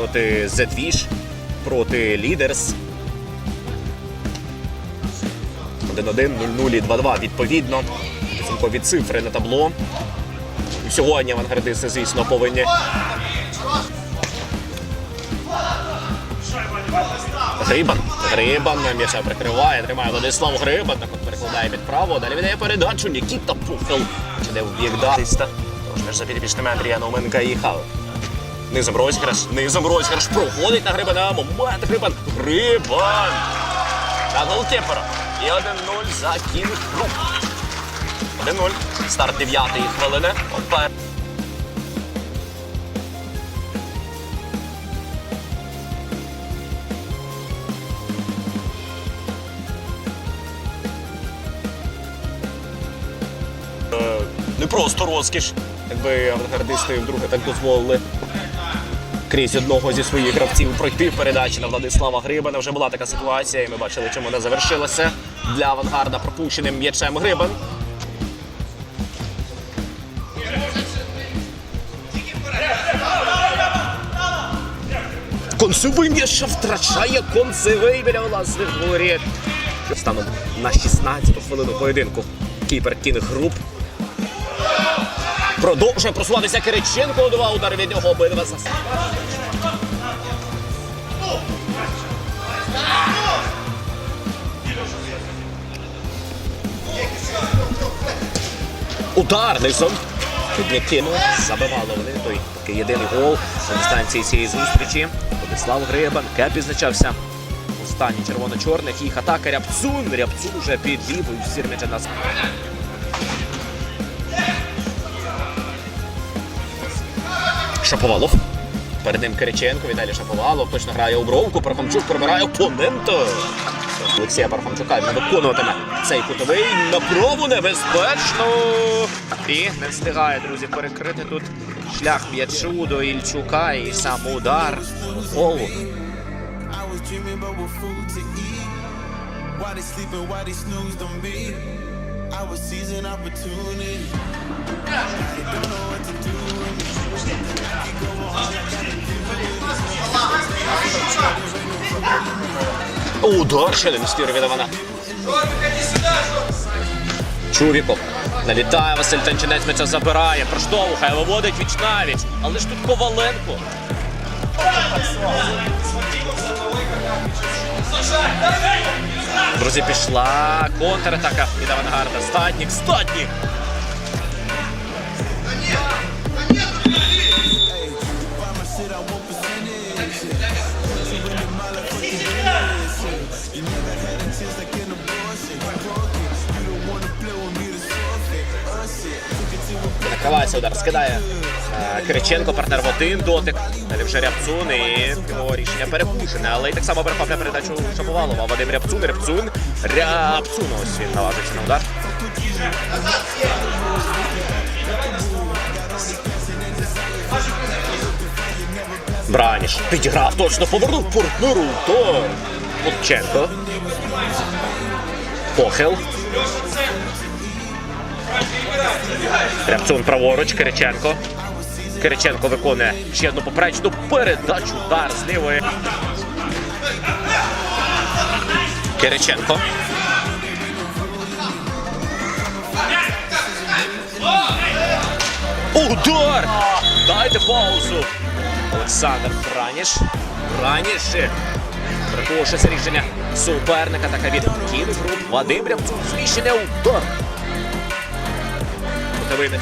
проти Z-Wish, проти Leaders. 1-1, 0-0 і 2-2 відповідно. Підсумкові цифри на табло. І Сьогодні авангардисти, звісно, повинні. Грибан. Грибан м'яча прикриває, тримає Владислав Грибан. Так от перекладає під право. Далі віддає передачу. Нікіта Пухел. Чи де в бік. Тож між запідпічними Андрія Науменка їхав. Низом розіграш, низом розіграш. Проходить на Грибана. Момент Грибан. Грибан. На голкіпера. І 1-0 за Кінг Груп. 1-0. Старт 9 хвилини. Опер. Е, Не просто розкіш. Якби авангардисти вдруге так дозволили крізь одного зі своїх гравців пройти передачі на Владислава Грибана. Вже була така ситуація, і ми бачили, чим вона завершилася. Для авангарда пропущеним м'ячем Грибан. Концевий м'яч втрачає концевий біля власних воріт. Станом на 16-ту хвилину поєдинку. Кіпер Кінг Груп Продовжує просуватися Кириченко. Два удари від нього обидва за Удар низом. Підняк кинув. Забивали вони той такий єдиний гол на дистанції цієї зустрічі. Владислав Грибан, Кеп відзначався. Останній червоно-чорних. Їх атака Рябцун. Рябцун вже під лівою сірмяча нас. Шаповалов. Перед ним Кириченко, Віталій Шаповалов. Точно грає у бровку. Пархомчук пробирає опонента. Олексія Пархомчука не виконуватиме цей кутовий на пробу небезпечно. І не встигає, друзі, перекрити тут шлях м'ячу до Ільчука і сам удар. Гол. I was they they seizing opportunity. I don't know what to do. Удар від Івана. Налітає Василь Танчинець м'яча забирає, проштовхає, виводить віч навіч. Але ж тут Коваленко. Друзі, пішла контратака від авангарда. Статнік, статнік. Had like in a bullshit. Broke it. You don't wanna play with me to forfeit. Shit. Took it Накривається удар, скидає е, Кириченко, партнер в один дотик. Далі вже Рябцун і його рішення перепущене. Але й так само перехоплює передачу Шаповалова. Вадим Рябцун, Рябцун, Рябцун. Ось він наважиться на удар. Браніш підіграв, точно повернув партнеру. То Лутченко. Похил. Рябцун праворуч, Кириченко. Кириченко виконує ще одну поперечну передачу. Удар з лівої. Кириченко. Удар! Дайте паузу. Олександр Браніш. Браніш. Прикуше рішення суперника. Така від Кінгру. Вадим Рябцов. Зміщення удар. Кутовий на